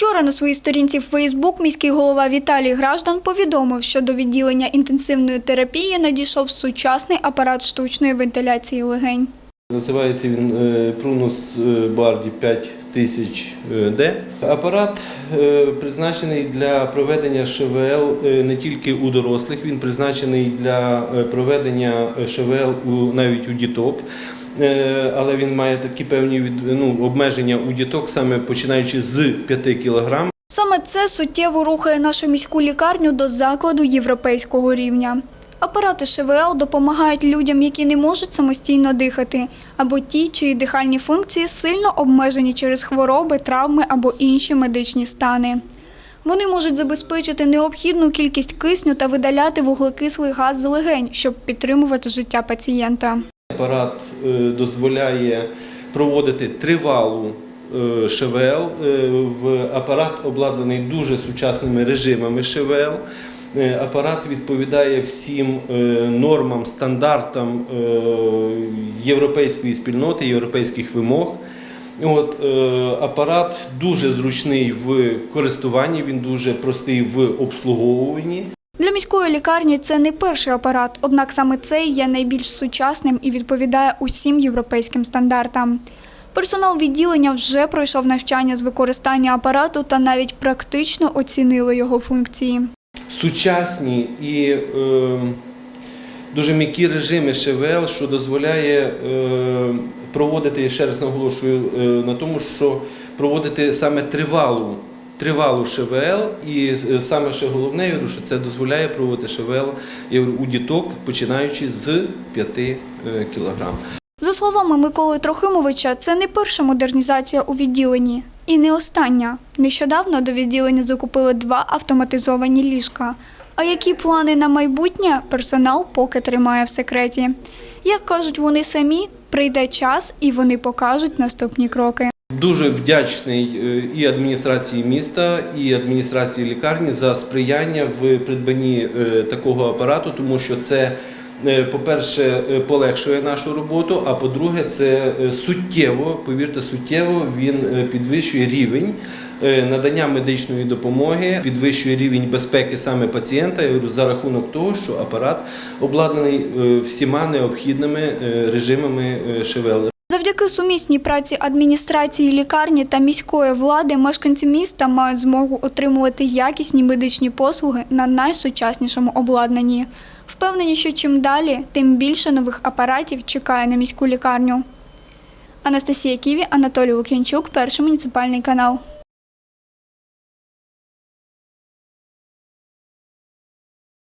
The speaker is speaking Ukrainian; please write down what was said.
Вчора на своїй сторінці в Фейсбук міський голова Віталій Граждан повідомив, що до відділення інтенсивної терапії надійшов сучасний апарат штучної вентиляції легень. Називається він Prunus Bardi 5000D. Апарат е, призначений для проведення ШВЛ е, не тільки у дорослих, він призначений для е, проведення ШВЛ навіть у діток. Е, Але він має такі певні ну, обмеження у діток, саме починаючи з 5 кг. Саме це суттєво рухає нашу міську лікарню до закладу європейського рівня. Апарати ШВЛ допомагають людям, які не можуть самостійно дихати, або ті, чиї дихальні функції сильно обмежені через хвороби, травми або інші медичні стани. Вони можуть забезпечити необхідну кількість кисню та видаляти вуглекислий газ з легень, щоб підтримувати життя пацієнта. Апарат е, дозволяє проводити тривалу е, ШВЛ. Е, Апарат обладнаний дуже сучасними режимами ШВЛ. Апарат відповідає всім нормам, стандартам європейської спільноти, європейських вимог. От, апарат дуже зручний в користуванні, він дуже простий в обслуговуванні. Для міської лікарні це не перший апарат, однак саме цей є найбільш сучасним і відповідає усім європейським стандартам. Персонал відділення вже пройшов навчання з використання апарату та навіть практично оцінили його функції. сучасні і е, дуже м'які режими ШВЛ, що дозволяє е, проводити, ще раз наголошую е, на тому, що проводити саме тривалу. Тривалу ШВЛ, і е, саме ще головне, я говорю, що це дозволяє проводити ШВЛ у діток, починаючи з 5 кілограм. За словами Миколи Трохимовича, це не перша модернізація у відділенні і не остання. Нещодавно до відділення закупили два автоматизовані ліжка. А які плани на майбутнє персонал поки тримає в секреті. Як кажуть вони самі, прийде час і вони покажуть наступні кроки. Дуже вдячний е, і адміністрації міста, і адміністрації лікарні за сприяння в придбанні е, такого апарату, тому що це, е, по-перше, полегшує нашу роботу, а по-друге, це суттєво, повірте, суттєво він підвищує рівень. Надання медичної допомоги підвищує рівень безпеки саме пацієнта за рахунок того, що апарат обладнаний всіма необхідними режимами ШВЛ. Завдяки сумісній праці адміністрації лікарні та міської влади мешканці міста мають змогу отримувати якісні медичні послуги на найсучаснішому обладнанні. Впевнені, що чим далі, тим більше нових апаратів чекає на міську лікарню. Анастасія Ківі, Анатолій Лук'янчук, перший муніципальний канал.